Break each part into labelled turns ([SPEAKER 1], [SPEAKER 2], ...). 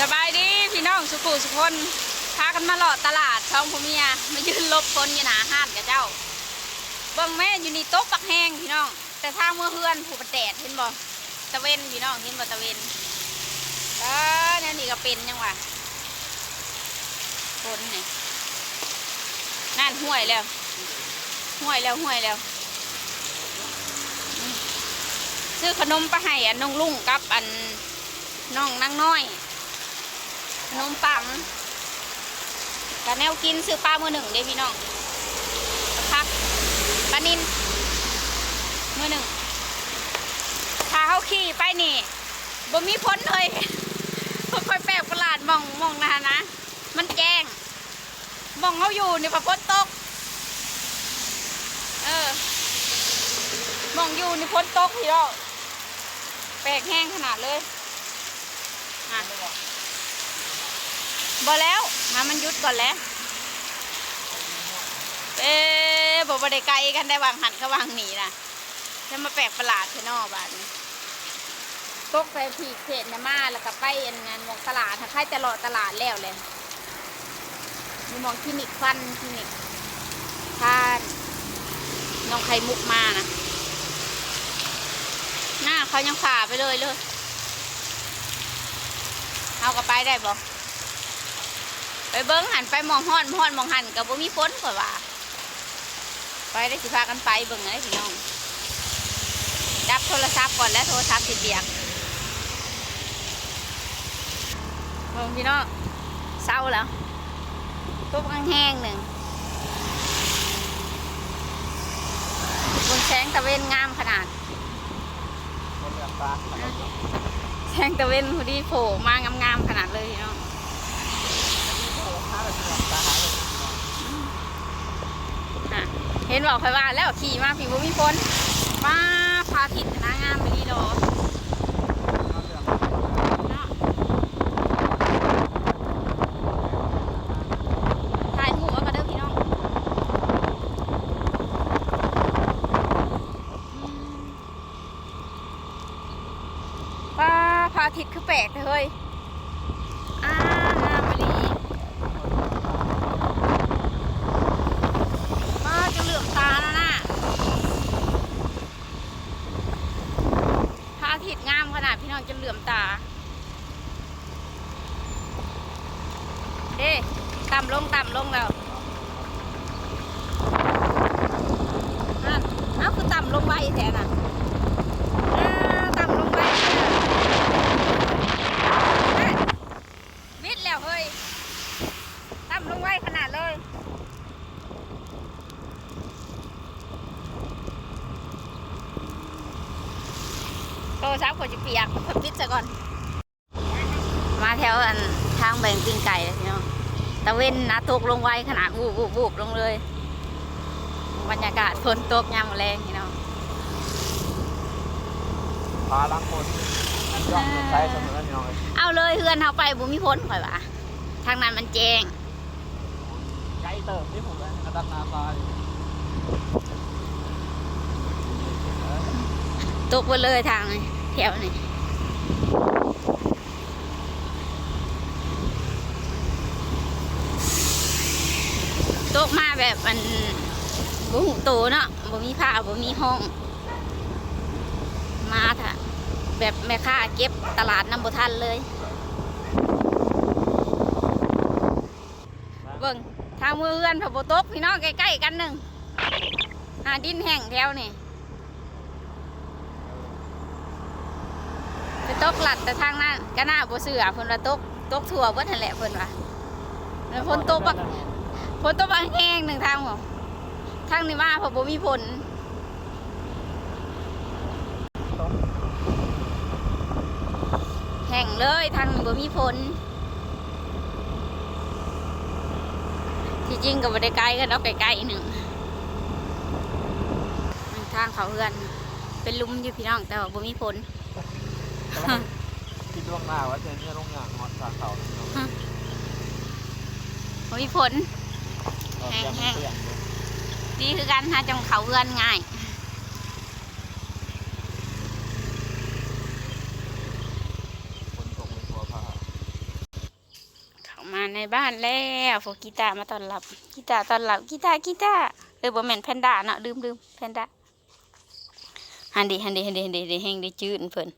[SPEAKER 1] สบายดีพี่น้องสุขุสุคนพากันมาเลาะตลาดช่องพเมียมายืนลบคนอยู่หนาห้านกับเจ้าเบิ่งแม่อยู่นี่โต๊ะปักแห้งพี่น้อง แต่ทางเมื่อเฮือนผูกแดดเห็นบ่ตะเวนพี่น้องเห็นบ่ตะเวนเออเนี่ยนี่ก็เป็นยังวะคนนี่นั่นห้วยแล้วห้วยแล้วห้วยแล้วอืมซื้อขนมไปให้อันน้องลุงกับอันน้องนางน้อย นมปังกะแนวกินซื้อปลามือหนึ่งเด้พี่น้องพักปลานินมือหนึ่งถ้าเขาขี่ไปนี่บ่มีพ้นเลยค่อยๆแปลกประหลาดมองมองนะนะ มันแจ้งมองเขาอยู่นี่พอพ้นตก เออมองอยู่นี่พ้นตกพี่น้องแปลกแห้งขนาดเลยอะ บอแล้วมามันยุดก่อนแล้ว เอ๊ะบอกว่าได้ไกลกันได้วางหันก็วางหนีนะจะมาแปลกประหลาดเทนอบานนี้ตกใส่ผีเศษนะมาแล้วก็ไปอันงานมองตลาดถ้าใครจะรอตลาดแล้วเลยมีมองคลินิกฟันคลินิกท่านน้องไข่มุกมานะหน้าเขายังฝ่าไปเลยเลยเอาก็ไปได้บ่ ไปเบิ้งหันไปมองห้อนห้อนมองหันกับบ่มีฝนกว่าว่าไปได้สิพากันไปเบิ่งไงพี่น้องจับโทรศัพท์ก่อนแล้วโทรศัพท์สิเบียกเบิ่งพี่น้องเศร้าแล้วตุ๊บแห้งๆหนึ่งบนแสงตะเวนงามขนาด
[SPEAKER 2] คนเลือกปลา
[SPEAKER 1] แสงตะเวนพอดีโผล่มางามๆขนาดเลยพี่น้อง
[SPEAKER 2] ถ้า เห็
[SPEAKER 1] นบอกใครว่าแล้วขี่มาผีบ่มีฝนมาพาทิศนะงามไปดีดอกนาะถ่ายหมูเอากันเด้อพี่น้องอืมป้าพาทิศคือแปลกเลยเฮ้ยอ่างามไปดี มาจะเหลือบตาแล้วนะพระอาทิตย์งามขนาดพี่น้องจะเหลื่อมตา เด้ต่ำลงต่ำลงแล้วนั่นเอาคือต่ำลงไวแท้น่ะอ่าต่ำลงไวแท้น่ะนั่นมิดแล้วเฮ้ยต่ำลงไวขนาดเลย โทรศัพท์ขวจะเปียกปิดซะก่อน มาแถวอันทางแบ่งปิ้งไก่เลยพี่น้องตะเวนนะตกลงไวขนาดวูบวูบวูบลงเลย บรรยากาศฝนตกยามมื้อแรงพี่น้อง
[SPEAKER 2] ปลาล้างคนอันย่อมใช้เสมอพี่น้องเลย
[SPEAKER 1] เอาเลยเฮือนเฮาไปบุมีพ้นข่อยว่าทางนั้นมันแจ้ง
[SPEAKER 2] ไกลเติมที่ผมเลยกระดับนาปลาอยู่
[SPEAKER 1] ตกไปเลยทางนี้ แถวนี้ตกมาแบบมันบุหูโตเนาะบ่มีผ้าบ่มีห้อง มาค่ะแบบแม่ค้าเก็บตลาดน้ำบ่ทันเลยเบิ่งทางมือเอื้อนพระโบตกพี่น้องใกล้ๆกันหนึ่งหาดินแห้งแถวนี่ไป ตกหลัดแต่ทางนั้นก็น่าบ่เสือเพิ่นว่าตกตกทั่วเบิดนั่นแหละเพิ่นว่าแล้วฝนตกบักฝนตกบางแห้งหนึ่งทางบ่ทางนี้มาเพราะบ่มีฝนแห้งเลยทางนี้บ่มีฝนที่จริงก็บ่ได้ไกลกันเอาไกลๆหนึ่งทางเขาเฮือน เป็นหลุมอยู่พี่น้องแต่ว่าบ่มีฝน
[SPEAKER 2] คิดล่วงหน้าว่าจะเนี่ยลงอย่างหอดสาเขาพี่น้อง
[SPEAKER 1] บ่มีฝน
[SPEAKER 2] เออยังไม่เปลี่ยนเลย
[SPEAKER 1] ดีคือกันหาจังเขาเฮือนง่าย
[SPEAKER 2] คนตกในตัวผ้า
[SPEAKER 1] มาในบ้านแล้วโฟกีตาร์มาต้อนรับกีตาร์ต้อนรับกีตาร์กีตาร์เออบ่แม่นแพนด้าเนาะลืมลืมแพนด้าฮันดีฮันดีฮันดีฮันดีได้แห้งได้จืดเพิ่น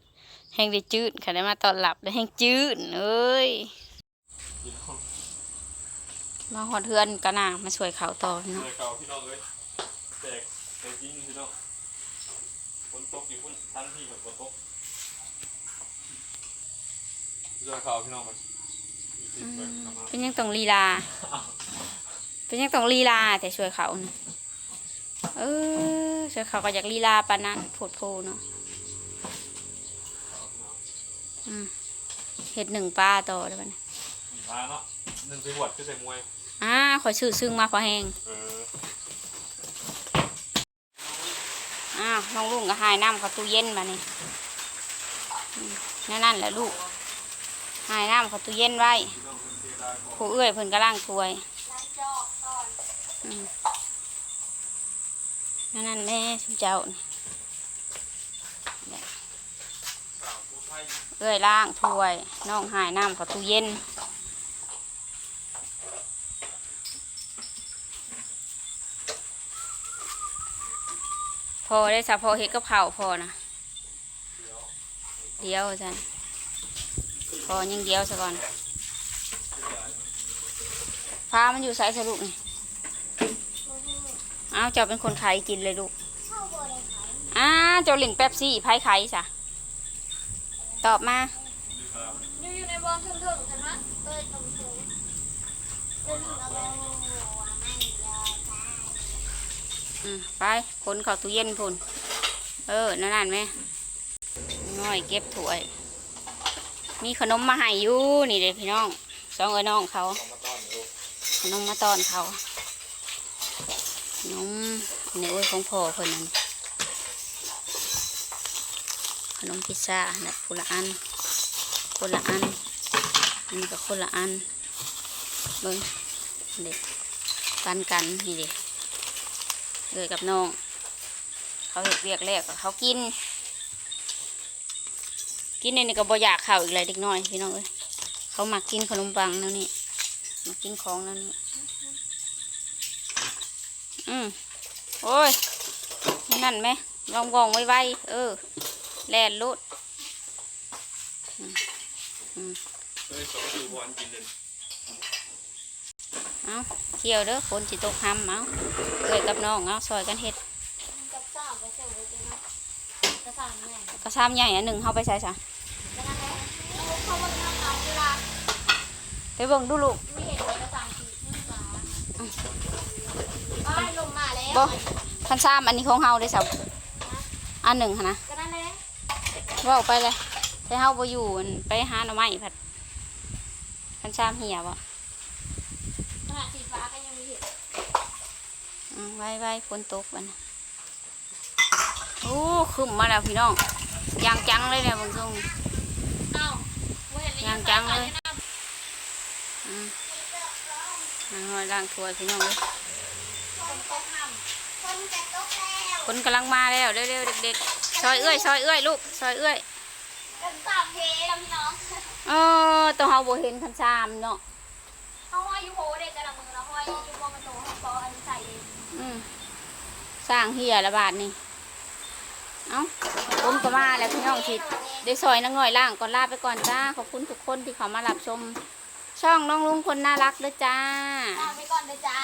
[SPEAKER 1] แห้งได้จืดค่ะได้มาต้อนรับได้แห้งจืดเอ้ย
[SPEAKER 2] กินข้าว
[SPEAKER 1] มาหอดเฮือนกันนะมาช่วยเขาต่อ
[SPEAKER 2] เล
[SPEAKER 1] เนาะ
[SPEAKER 2] ยเก่าพี่น้องเลยแตกแตกจริงพี่น้องฝนตกอยู่พุ่นทั้งที่แบบฝนตกเลยเก่าพี่น้องมันอยู่ที่เปิดกลับมา
[SPEAKER 1] เป็นยังต้องลีลา เป็นยังต้องลีลาแต่ช่วยเขาน่ะเออช่วยเขาก็อยากลีลาปานนั้นโผดโพเนาะ อืมเห็ดหนึ่งปลาต่อได้ปะเนี่ย
[SPEAKER 2] มาเนาะหนึ่งไปบวชคือใส่มวย
[SPEAKER 1] อ่าขอยชื่อซึ่งมาพอแหง
[SPEAKER 2] เออ
[SPEAKER 1] อ้าวน้องลุงก็หายน้ำเขาตู้เย็นมานี่อืมนั่นนั่นแหละลูกหายน้ำเขาตู้เย็นไว้
[SPEAKER 2] พี่น้องมันเสียดายของ
[SPEAKER 1] ผู้เอื้อยเพิ่นก็ล้างถ้วยอืมนั่นนั่นแน่ชุมเจ้านี่
[SPEAKER 2] สาวผู้ไทย
[SPEAKER 1] เอื้อยล้างถ้วยน้องหายน้ำเขาตู้เย็นพอได้สะพอเฮ็ดกับข้าวพอนะ
[SPEAKER 2] เดียว
[SPEAKER 1] จ้ะพอยังเดียวซะก่อนพามันอยู่สายสรุปนี่อ้าวเจ้าเป็นคนขายกินเลยลูกอ้าวเจ้าหลินแป๊บซี่ไพ่ไข่จ้ะ ตอบมา
[SPEAKER 3] อยู่อยู่ในบอลถึงถึงกันวะเอ้ยตรงถึงถึงเอาไปหัวไม่ยอมได้
[SPEAKER 1] อืมไปคนเข้าตู้เย็นพุ่น เออ นั่นนั่นไหมน้อยเก็บถ้วย มีขนมมาให้อยู่นี่เลยพี่น้อง สองเอ้ยน้องเขา ขนมมาตอนเขาขนมอันนี้โอ้ยของพ่อเพิ่นนั่นข นมพิซซ่านะคนละอัน คนละอันอันนี้ก็คนละอันเบิ้งเด็กปันกันนี่เด็กเลยกับน้อง เขาเห็ดเวียกแรกก็เขากิน กินในนี่ก็บ่อยากข้าวอีกเลยเด็กน้อยพี่น้องเอ้ยเขามักกินขนมปังแนวนี้มากินของแล้วนี่อืมโอ้ยนั่นไหมลองวองไว้ไว้เออ แล่นลุด
[SPEAKER 2] เฮ้ยสองคือวันกินเลย
[SPEAKER 1] เอาเที่ยวเด้อฝนสิตกห้ำเอาเกิดกับน้องเอาซอยกันเฮ็ด
[SPEAKER 3] กับสาวไปเจอกันนะกระสานแม่
[SPEAKER 1] กระซ้ำใหญ่อันหนึ่งเข้าไปใส่ซะ
[SPEAKER 3] แล้วนั่นแหละเขาวันนั้นเอาเวลา
[SPEAKER 1] ไปเบิ่งดูลูก
[SPEAKER 3] ไม่เห็นกระสานสีน้ำฟ้าไปลงมาแล้ว
[SPEAKER 1] บ่คันซ้ำอันนี้ของเฮาได้สับอันหนึ่งหั้นนะ
[SPEAKER 3] ก็นั่นแหละ
[SPEAKER 1] เว่าไปเลยแต่เฮาบ่อยู่อั่นไปหาหน่อไม้ผัดคันซ้ำเหี่ยบ่
[SPEAKER 3] ขนาดสีฟ้าก็ยังมีเห็น
[SPEAKER 1] อืมไว้ไว้ฝนตกมันน่ะโอ้ขึ้นมาแล้วพี่น้องยางจังเลยเนี่ยบางทรงนี่
[SPEAKER 3] เอ้าเว้ย
[SPEAKER 1] ยังจังเลยอืมนางน้อยล้างถ้วยพี่น้องเลย
[SPEAKER 3] คนตกน้ำคนจะตกแล้ว
[SPEAKER 1] คนกำลังมาแล้วเร็วๆเด็กๆ ซอยเอื้อยซอยเอื้อยลูกซอยเอื้อย
[SPEAKER 3] กันสามเทแล้วพี่น้อง
[SPEAKER 1] เออตัวเฮาบ่เห็นคันซามเนาะ
[SPEAKER 3] เขาห้อยยูโฮเด็กกระดังมือแล้วห้อยยูโฮมันโตเขาปออันใส่เอง
[SPEAKER 1] อืมสร้างเฮียละบาทนี่เอ้าผมก็มาแล้วพี่น้องสิได้ซอยนางน้อยล่างก่อนลาไปก่อนจ้าขอบคุณทุกคนที่เขามารับชม ช่องน้องลุงคนน่ารักด้วยจ้า
[SPEAKER 3] ลาไปก่อนเลยจ้า